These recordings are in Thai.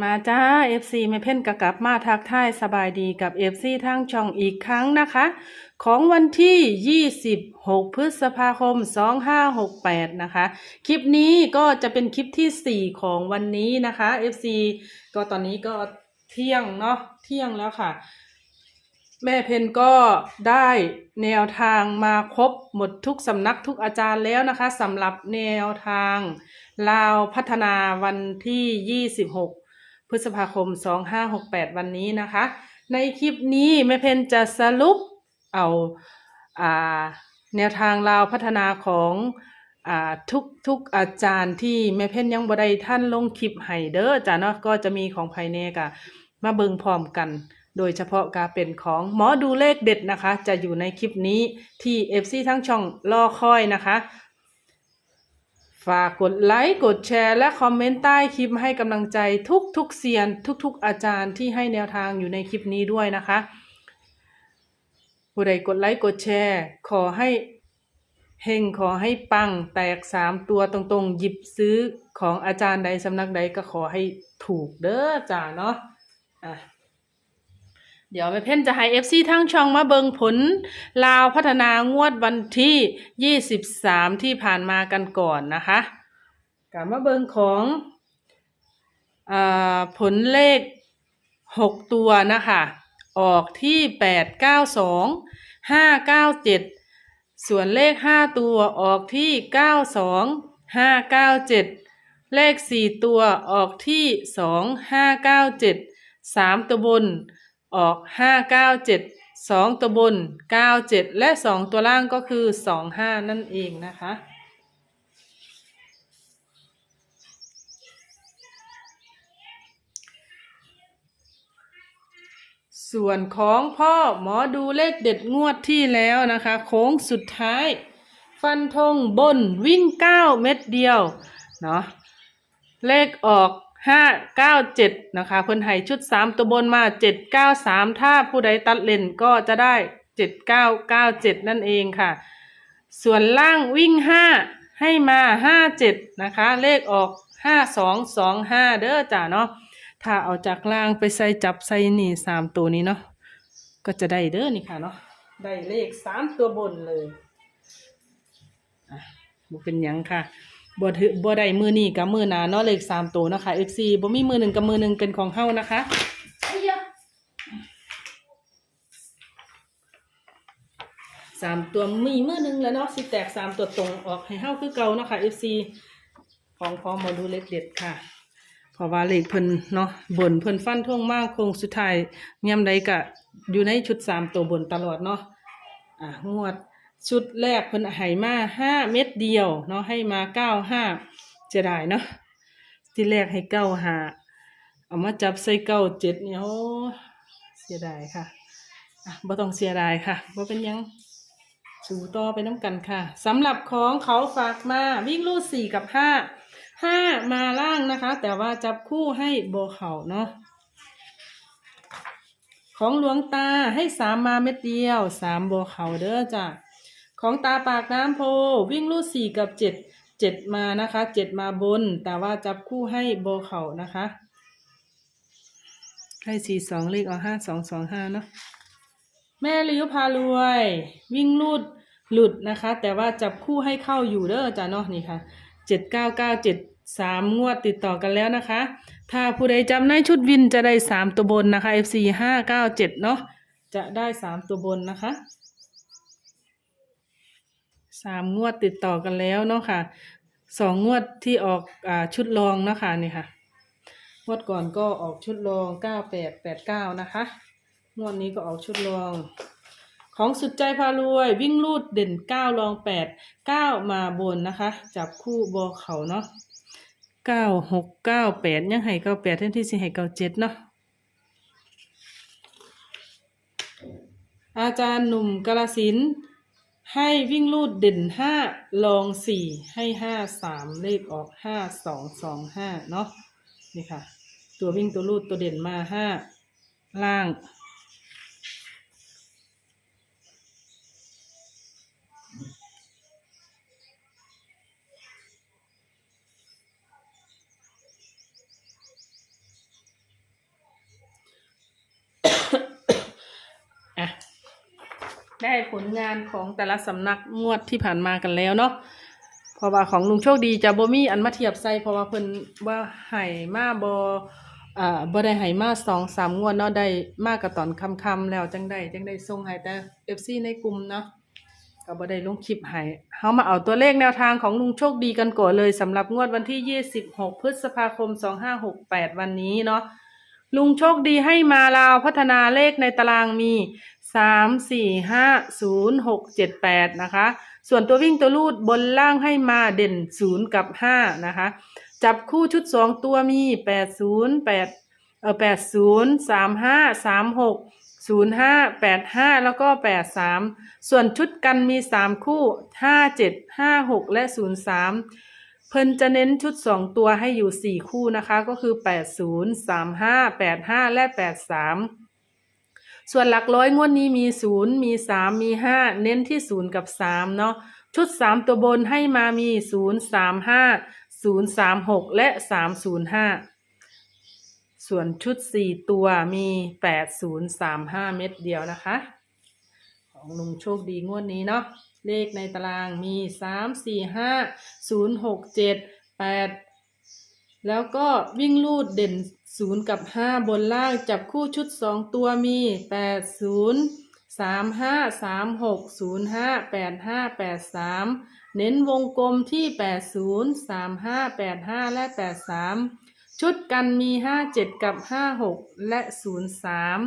มาจ้า FC ไม่เพ่นกะกลับมาทักทายสบายดีกับ FC ทางช่องอีกครั้งนะคะ ของวันที่ 26 พฤษภาคม 2568 นะคะ คลิปนี้ก็จะเป็นคลิปที่ 4 ของวันนี้นะคะ FC ก็ตอนนี้ก็เที่ยงเนาะเที่ยงแล้วค่ะ แม่เพนก็ได้แนวทางมาครบหมดทุกสำนักทุกอาจารย์แล้วนะคะสำหรับแนวทางลาวพัฒนาวันที่ 26 พฤษภาคม 2568 วันนี้นะคะ ในคลิปนี้แม่เพนจะสรุปเอาอาแนวทางลาวพัฒนาของอาทุกทุกอาจารย์ที่แม่เพนยังบ่ได้ท่านลงคลิปให้เด้อจ้ะเนาะก็จะมีของภายในกะมาเบิงพร้อมกัน โดยเฉพาะการเป็นของหมอดูเลขเด็ดนะคะ จะอยู่ในคลิปนี้ที่ FC ทั้งช่องรอคอยนะคะ ฝากกดไลค์กดแชร์และคอมเมนต์ใต้คลิปให้กำลังใจทุกทุกเซียน ทุกๆอาจารย์ที่ให้แนวทางอยู่ในคลิปนี้ด้วยนะคะ ผู้ใดกดไลค์กดแชร์ ขอให้เฮงขอให้ปังแตกสามตัวตรงๆ หยิบซื้อของอาจารย์ใดสำนักใดก็ขอให้ถูกเด้อจ้าเนาะอะ เดี๋ยวแม่เพ่นจะให้ FC ทั้งช่องมาเบิงผล ลาวพัฒนางวดวันที่ 23 ที่ผ่านมากันก่อนนะคะกลับมาเบิงของอผลเลข 6 ตัวนะคะ ออกที่ 8 9 2 5 9 7 ส่วนเลข 5 ตัวออกที่ 9 2 5 9 7เลข4ตัวออกที่2 5 9 7 3ตัวบน ออกห้าเก้าเจ็ดสองตัวบนเก้าเจ็ดและสองตัวล่างก็คือสองห้านั่นเองนะคะส่วนของพ่อหมอดูเลขเด็ดงวดที่แล้วนะคะ โค้งสุดท้าย ฟันธงบนวิ่งเก้าเม็ดเดียว เนาะเลขออก ห้าเก้าเจ็ดนะคะเพิ่นให้ชุดสามตัวบนมาเจ็ดเก้าสามถ้าผู้ใดตัดเลนก็จะได้เจ็ดเก้าเก้าเจ็ดนั่นเองค่ะ ส่วนล่างวิ่งห้าให้มาห้าเจ็ดนะคะ เลขออกห้าสองสองห้าเด้อจ้าเนาะถ้าเอาจากล่างไปใส่จับใส่นี่สามตัวนี้เนาะก็จะได้เด้อนี่ค่ะเนาะได้เลขสามตัวบนเลยอะบ่เป็นยังค่ะ บ่ถือบ่ได้มือนี้กับมือหนาเนาะเลขสามตัวนะคะ FC บ่มีมือหนึ่งกับมือหนึ่งเป็นของเฮานะคะ สามตัวมีมือหนึ่งแล้วเนาะสิแตกสามตัวตรงออกให้เฮาคือเก่าเนาะค่ะ FC ของพอมาดูเลขเด็ดค่ะเพราะว่าเลขเพิ่นเนาะบนเพิ่นฟันท่งมากคงสุดท้ายยามใดก็อยู่ในชุดสามตัวบนตลอดเนาะอะงวด ชุดแรกเพิ่นให้มาห้าเม็ดเดียวเนาะให้มาเก้าห้าจะได้เนาะที่แรกให้เก้าห้าเอามาจับใส่เก้าเจ็ดเนี่ยโอ้เสียดายค่ะอะบ่ต้องเสียดายค่ะบ่เป็นยังสูต่อไปน้ำกันค่ะสำหรับของเขาฝากมาวิ่งลูดสี่กับห้าห้ามาล่างนะคะ แต่ว่าจับคู่ให้โบเขาเนาะของหลวงตาให้สามมาเม็ดเดียวสามโบเขาเด้อจ้ะ ของตาปากน้ำโพ วิ่งลูดสี่กับเจ็ดเจ็ดมานะคะเจ็ดมาบน แต่ว่าจับคู่ให้โบเขานะคะให้สี่สองเลขเอาห้าสองสองห้าเนาะแม่ลิ้วพารวย วิ่งลูดหลุดนะคะ แต่ว่าจับคู่ให้เข้าอยู่เด้อจ้ะเนาะนี่ค่ะเจ็ดเก้าเก้าเจ็ดสามงวดติดต่อกันแล้วนะคะ ถ้าผู้ใดจำในชุดวินจะได้สามตัวบนนะคะ FC ห้าเก้าเจ็ดเนาะจะได้สามตัวบนนะคะ สามงวดติดต่อกันแล้วเนาะค่ะสองงวดที่ออกอ่าชุดรองเนาะค่ะนี่ค่ะงวดก่อนก็ออกชุดรองเก้าแปดแปดเก้านะคะงวดนี้ก็ออกชุดรอง ของสุดใจพารวย วิ่งลูดเด่นเก้ารองแปดเก้ามาบนนะคะ จับคู่บอเขาเนาะเก้าหกเก้าแปดยังให้เก้าแปดแทนที่สิให้เก้าเจ็ดเนาะอาจารย์หนุ่มกาลสิน ให้วิ่งลูดเด่นห้าลองสี่ให้ห้าสามเลขออกห้าสองสองห้าเนาะนี่ค่ะ ตัววิ่งตัวลูดตัวเด่นมาห้าล่าง ได้ผลงานของแต่ละสำนักงวดที่ผ่านมากันแล้วเนาะเพราะว่าของลุงโชคดีจะบ่มีอันมาเทียบใส่เพราะว่าเพิ่นว่าให้มาบ่อ่าบ่ได้ให้มาสองสามงวดเนาะได้มากกับตอนค่ำๆแล้วจังได้จังได้ส่งให้แต่ FC ในกลุ่มเนาะก็บ่ได้ลงคลิปให้เฮามาเอาตัวเลขแนวทางของลุงโชคดีกันก่อนเลยสำหรับงวดวันที่ 26 พฤษภาคม 2568 วันนี้เนาะ ลุงโชคดีให้มาลาวพัฒนาเลขในตารางมีสามสี่ห้าศูนย์หกเจ็ดแปดนะคะ ส่วนตัววิ่งตัวลูดบนล่างให้มาเด่นศูนย์กับห้านะคะ จับคู่ชุดสองตัวมีแปดศูนย์แปดเออแปดศูนย์สามห้าสามหกศูนย์ห้าแปดห้าแล้วก็แปดสามส่วนชุดกันมีสามคู่ห้าเจ็ดห้าหกและศูนย์สาม เพิ่นจะเน้นชุดสองตัวให้อยู่สี่คู่นะคะ ก็คือแปดศูนย์สามห้าแปดห้าและแปดสามส่วนหลักร้อยงวดนี้มีศูนย์มีสามมีห้าเน้นที่ศูนย์กับสามเนาะชุดสามตัวบนให้มามีศูนย์สามห้าศูนย์สามหกและสามศูนย์ห้าส่วนชุดสี่ตัวมีแปดศูนย์สามห้าเม็ดเดียวนะคะ ของลุงโชคดีงวดนี้เนาะ เลขในตารางมีสามสี่ห้าศูนย์หกเจ็ดแปดแล้วก็วิ่งลูดเด่นศูนย์กับห้าบนล่างจับคู่ชุดสองตัวมีแปดศูนย์สามห้าสามหกศูนย์ห้าแปดห้าแปดสามเน้นวงกลมที่แปดศูนย์สามห้าแปดห้าและแปดสามชุดกันมีห้าเจ็ดกับห้าหกและศูนย์สาม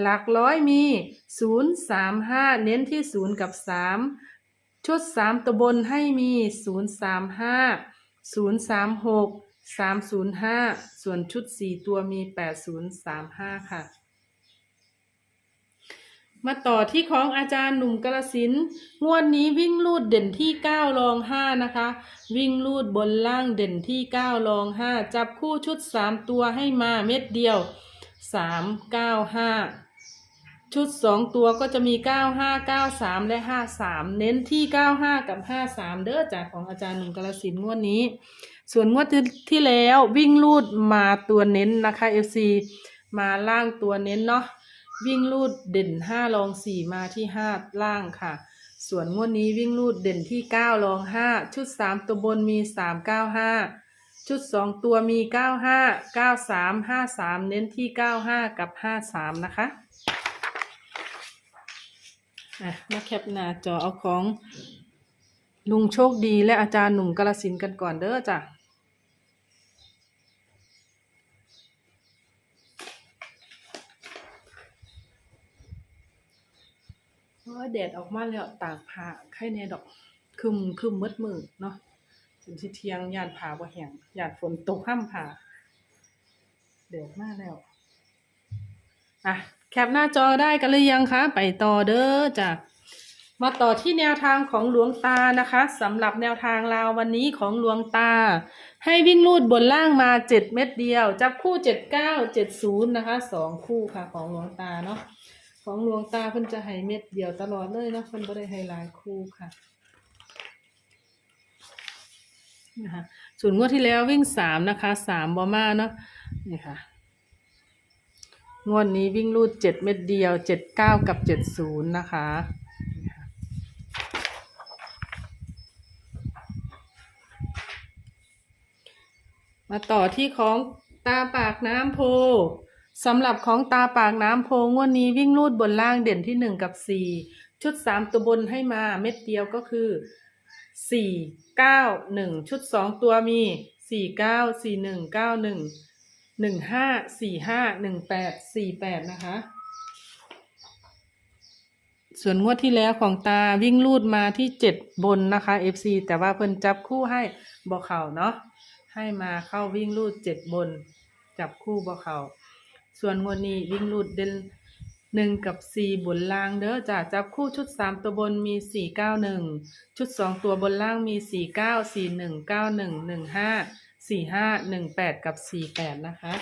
หลักร้อยมีศูนย์สามห้าเน้นที่ศูนย์กับสามชุดสามตัวบนให้มีศูนย์สามห้าศูนย์สามหกสามศูนย์ห้าส่วนชุดสี่ตัวมีแปดศูนย์สามห้าค่ะ มาต่อที่ของอาจารย์หนุ่มกระสินงวดนี้วิ่งลูดเด่นที่เก้ารองห้านะคะ วิ่งลูดบนล่างเด่นที่เก้ารองห้าจับคู่ชุดสามตัวให้มาเม็ดเดียวสามเก้าห้า ชุดสองตัวก็จะมีเก้าห้าเก้าสามและห้าสามเน้นที่เก้าห้ากับห้าสามเด้อจากของอาจารย์หนุ่มกระสินงวดนี้ ส่วนงวดที่ที่แล้ววิ่งลูดมาตัวเน้นนะคะ FC มาล่างตัวเน้นเนาะวิ่งลูดเด่นห้ารองสี่มาที่ห้าล่างค่ะ ส่วนงวดนี้วิ่งลูดเด่นที่เก้ารองห้าชุดสามตัวบนมีสามเก้าห้าชุดสองตัวมีเก้าห้าเก้าสามห้าสามเน้นที่เก้าห้ากับห้าสามนะคะ อะมาแคปหน้าจอเอาของ ลุงโชคดีและอาจารย์หนุ่มกาลสินกันก่อนเด้อจ้ะโอ้ยแดดออกมาแล้วตากผ้าไข่แน่ดอกคึมคึมมืดมืดเนาะถึงสิเที่ยงยานผ้าบ่แห้งยานฝนตกห้ามผ้าแดดมากแล้ว อะ แคปหน้าจอได้กันหรือยังคะ ไปต่อเด้อจ้ะ มาต่อที่แนวทางของหลวงตานะคะสำหรับแนวทางราววันนี้ของหลวงตา ให้วิ่งลูดบนล่างมาเจ็ดเม็ดเดียว จับคู่เจ็ดเก้าเจ็ดศูนย์นะคะสองคู่ค่ะของหลวงตาเนาะของหลวงตาเพิ่นจะให้เม็ดเดียวตลอดเลยนะเพิ่นบ่ได้ให้หลายคู่ค่ะนะคะส่วนงวดที่แล้ววิ่งสามนะคะสามบอมาเนาะนี่ค่ะ งวดนี้วิ่งรูดเจ็ดเม็ดเดียวเจ็ดเก้ากับเจ็ดศูนย์นะคะ มาต่อที่ของตาปากน้ำโพสำหรับของตาปากน้ำโพงวดนี้วิ่งรูดบนล่างเด่นที่หนึ่งกับสี่ชุดสามตัวบนให้มาเม็ดเดียวก็คือสี่เก้าหนึ่งชุดสองตัวมีสี่เก้าสี่หนึ่งเก้าหนึ่ง หนึ่งห้าสี่ห้าหนึ่งแปดสี่แปดนะคะ ส่วนงวดที่แล้วของตาวิ่งลูดมาที่เจ็ดบนนะคะ FC แต่ว่าเพิ่นจับคู่ให้บอเข่าเนาะให้มาเข้าวิ่งลูดเจ็ดบน จับคู่บอเข่าส่วนงวดนี้วิ่งลูดเด่นหนึ่งกับสี่บนล่างเด้อจ้ะจับคู่ชุดสามตัวบนมีสี่เก้าหนึ่งชุดสองตัวบนล่างมีสี่เก้าสี่หนึ่งเก้าหนึ่งหนึ่งห้า สี่ห้าหนึ่งแปดกับสี่แปดนะคะ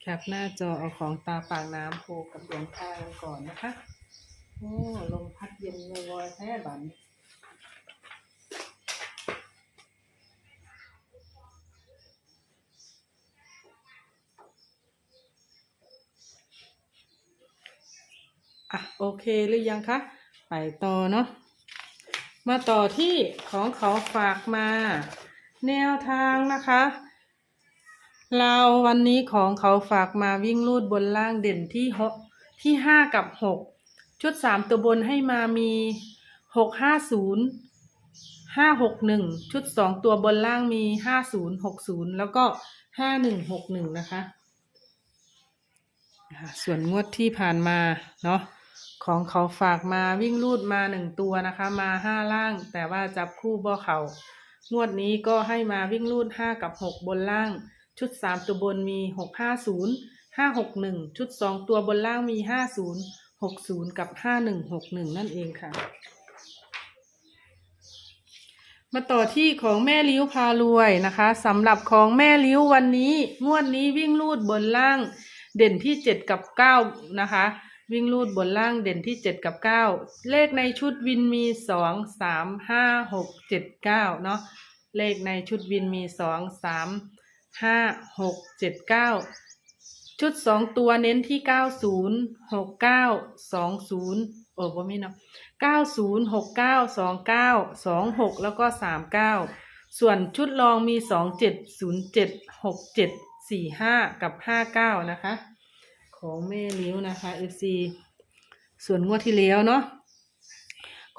แคปหน้าจอเอาของตาปากน้ำโพกับหลวงตากันก่อนนะคะ โอ้ลมพัดเย็นวอยแท้บันอะโอเคหรือยังคะไปต่อเนาะมาต่อที่ของเขาฝากมา แนวทางนะคะเราวันนี้ของเขาฝากมาวิ่งลูดบนล่างเด่นที่หกที่ห้ากับหกชุดสามตัวบนให้มามีหกห้าศูนย์ห้าหกหนึ่งชุดสองตัวบนล่างมีห้าศูนย์หกศูนย์แล้วก็ห้าหนึ่งหกหนึ่งนะคะ ส่วนงวดที่ผ่านมาเนาะของเขาฝากมาวิ่งลูดมาหนึ่งตัวนะคะ มาห้าล่างแต่ว่าจับคู่บ่เขา งวดนี้ก็ให้มาวิ่งลูดห้ากับหกบนล่าง ชุดสามตัวบนมีหกห้าศูนย์ห้าหกหนึ่งชุดสองตัวบนล่างมีห้าศูนย์หกศูนย์กับห้าหนึ่งหกหนึ่งนั่นเองค่ะ มาต่อที่ของแม่ลิ้วพารวยนะคะสำหรับของแม่ลิ้ววันนี้ งวดนี้วิ่งลูดบนล่าง เด่นที่เจ็ดกับเก้านะคะ วิ่งลูดบนล่างเด่นที่เจ็ดกับเก้าเลขในชุดวินมีสองสามห้าหกเจ็ดเก้าเนาะเลขในชุดวินมีสองสามห้าหกเจ็ดเก้าชุดสองตัวเน้นที่เก้าศูนย์หกเก้าสองศูนย์โอ้บ่มีเนาะเก้าศูนย์หกเก้าสองเก้าสองหกแล้วก็สามเก้าส่วนชุดรองมีสองเจ็ดศูนย์เจ็ดหกเจ็ดสี่ห้ากับห้าเก้านะคะ ของแม่ลิ้วนะคะ FC ส่วนงวดที่แล้วเนาะ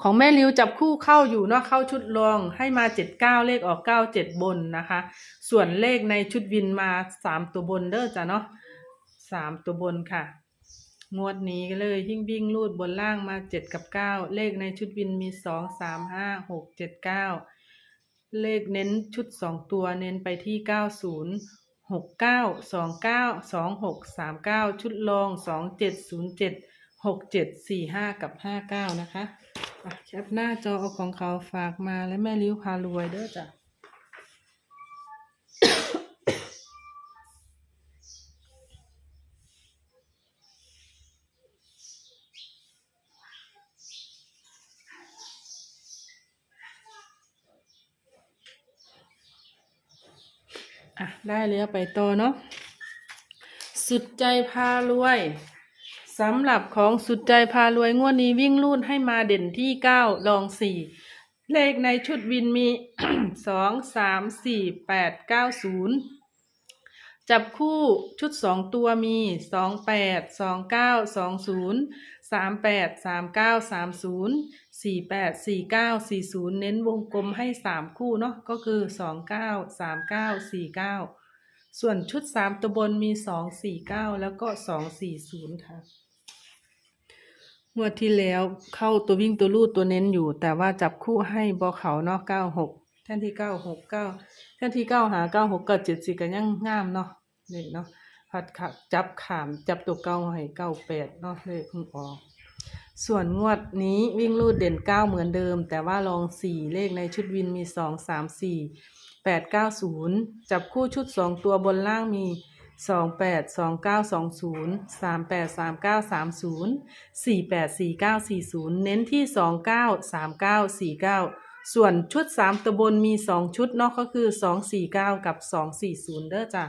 ของแม่ลิ้วจับคู่เข้าอยู่เนาะเข้าชุดรองให้มาเจ็ดเก้าเลขออกเก้าเจ็ดบนนะคะ ส่วนเลขในชุดวินมาสามตัวบนเด้อจ้ะเนาะสามตัวบนค่ะ งวดนี้ก็เลยยิ่งวิ่งลูดบนล่างมาเจ็ดกับเก้าเลขในชุดวินมีสองสามห้าหกเจ็ดเก้าเลขเน้นชุดสองตัวเน้นไปที่เก้าศูนย์ หกเก้าสองเก้าสองหกสามเก้าชุดรองสองเจ็ดศูนย์เจ็ดหกเจ็ดสี่ห้ากับห้าเก้านะคะแคปหน้าจอเอาของเขาฝากมาและแม่ลิ้วพารวยเด้อจ้ะ ได้แล้วไปต่อเนาะสุดใจพารวยสำหรับของสุดใจพารวยงวดนี้วิ่งลูดให้มาเด่นที่เก้าลองสี่เลขในชุดวินมีสองสามสี่แปดเก้าศูนย์ จับคู่ชุดสองตัวมีสองแปดสองเก้าสองศูนย์สามแปดสามเก้าสามศูนย์สี่แปดสี่เก้าสี่ศูนย์เน้นวงกลมให้สามคู่เนาะก็คือสองเก้าสามเก้าสี่เก้าส่วนชุดสามตัวบนมีสองสี่เก้าแล้วก็สองสี่ศูนย์ค่ะงวดที่แล้วเข้าตัววิ่งตัวลูดตัวเน้นอยู่ แต่ว่าจับคู่ให้บอเขาเนาะเก้าหก แท่นที่เก้าหกเก้าแท่นที่เก้าหาเก้าหกเกับเจ็ดสี่กันยังงามเนาะนี่เนาะพัดขับจับขามจับตัวเก้าให้เก้าแปดเนาะเลยเพิ่งออก ส่วนงวดนี้วิ่งลูดเด่นเก้าเหมือนเดิม แต่ว่าลองสี่เลขในชุดวินมีสองสามสี่แปดเก้าศูนย์จับคู่ชุดสองตัวบนล่างมีสองแปดสองเก้าสองศูนย์สามแปดสามเก้าสามศูนย์สี่แปดสี่เก้าสี่ศูนย์เน้นที่สองเก้าสามเก้าสี่เก้า ส่วนชุดสามตัวบนมีสองชุดเนาะก็คือสองสี่เก้ากับสองสี่ศูนย์เด้อจ้ะ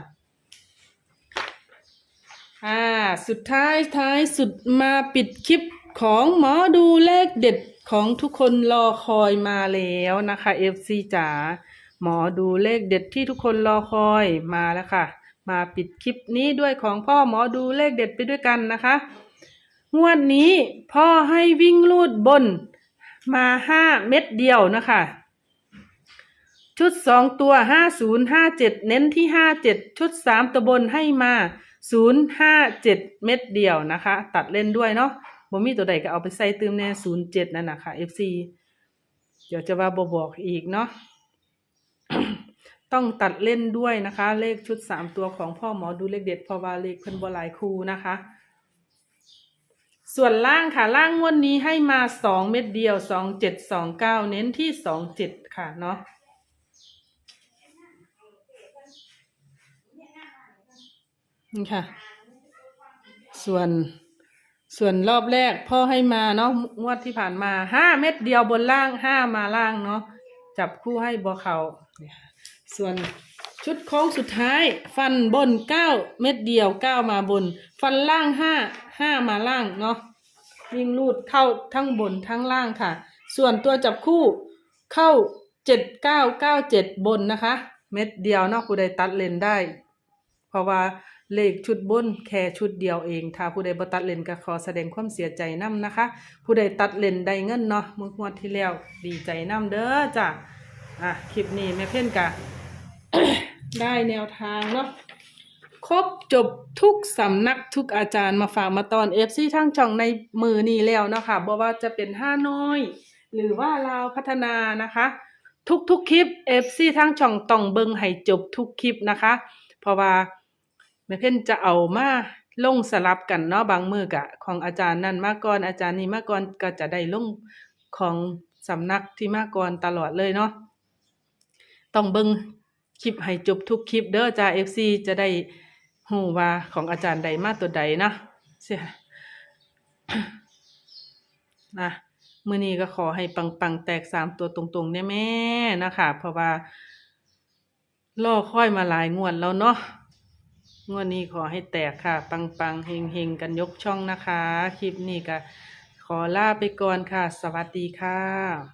อ่าสุดท้ายท้ายสุดมาปิดคลิปของหมอดูเลขเด็ดของทุกคนรอคอยมาแล้วนะคะ FC จ๋าหมอดูเลขเด็ดที่ทุกคนรอคอยมาแล้วค่ะ มาปิดคลิปนี้ด้วยของพ่อหมอดูเลขเด็ดไปด้วยกันนะคะงวดนี้พ่อให้วิ่งลูดบน มาห้าเม็ดเดียวนะคะ ชุดสองตัวห้าศูนย์ห้าเจ็ดเน้นที่ห้าเจ็ดชุดสามตัวบนให้มาศูนย์ห้าเจ็ดเม็ดเดียวนะคะ ตัดเล่นด้วยเนาะบ่มีตัวใดก็เอาไปใส่เติมในศูนย์เจ็ดนั่นนะคะ FC เดี๋ยวจะว่าบบอกอีกเนาะต้องตัดเล่นด้วยนะคะ เลขชุดสามตัวของพ่อหมอดูเลขเด็ดพราะว่าเลขเพิ่นบ่หลายคูนะคะ ส่วนล่างค่ะล่างงวดนี้ให้มาสองเม็ดเดียวสองเจ็ดสองเก้าเน้นที่สองเจ็ดค่ะเนาะนี่ค่ะ ส่วนส่วนรอบแรกพ่อให้มาเนาะงวดที่ผ่านมาห้าเม็ดเดียวบนล่างห้ามาล่างเนาะจับคู่ให้บอเขาเนี่ยค่ะส่วน ชุดโค้งสุดท้าย ฟันบนเก้าเม็ดเดียวเก้ามาบน ฟันล่างห้าห้ามาล่างเนาะวิ่งรูดเข้าทั้งบนทั้งล่างค่ะ ส่วนตัวจับคู่เข้าเจ็ดเก้าเก้าเจ็ดบนนะคะ เม็ดเดียวเนาะผู้ใดตัดเลนได้ เพราะว่าเลขชุดบนแค่ชุดเดียวเอง ถ้าผู้ใดบ่ตัดเลนก็ขอแสดงความเสียใจนํนะคะ ผู้ใดตัดเลนได้เงินเนาะเมื่องวดที่แล้วดีใจนํเด้อจ้ะอะคลิปนี้แม่เพ่นกะ ได้แนวทางเนาะครบจบทุกสำนักทุกอาจารย์มาฝากมาตอนเอฟซีทั้งช่องในมือนี้แล้วเนาะค่ะบ่ว่าจะเป็นห้าน้อย หรือว่าลาวพัฒนานะคะทุกทุกๆคลิปเอฟซีทั้งช่องต้องเบิงให้จบทุกคลิปนะคะ เพราะว่าแม่เพ่นจะเอามาลงสลับกันเนาะบางมือกะ ของอาจารย์นั่นมาก่อนอาจารย์นี้มาก่อนก็จะได้ลงของสำนักที่มาก่อนตลอดเลยเนาะต้องเบิง คลิปให้จบทุกคลิปเด้อจ้า FC จะได้หูว่าของอาจารย์ใดมาตัวใดนะเสียนะมือนี้ก็ขอให้ปังปังแตกสามตัวตรงๆเนี่ยแม่นะคะเพราะว่าล่อค่อยมาหลายงวดแล้วเนาะงวดนี้ขอให้แตกค่ะ ปังปังเฮงเฮงกันยกช่องนะคะ คลิปนี้ก็ขอลาไปก่อนค่ะ สวัสดีค่ะ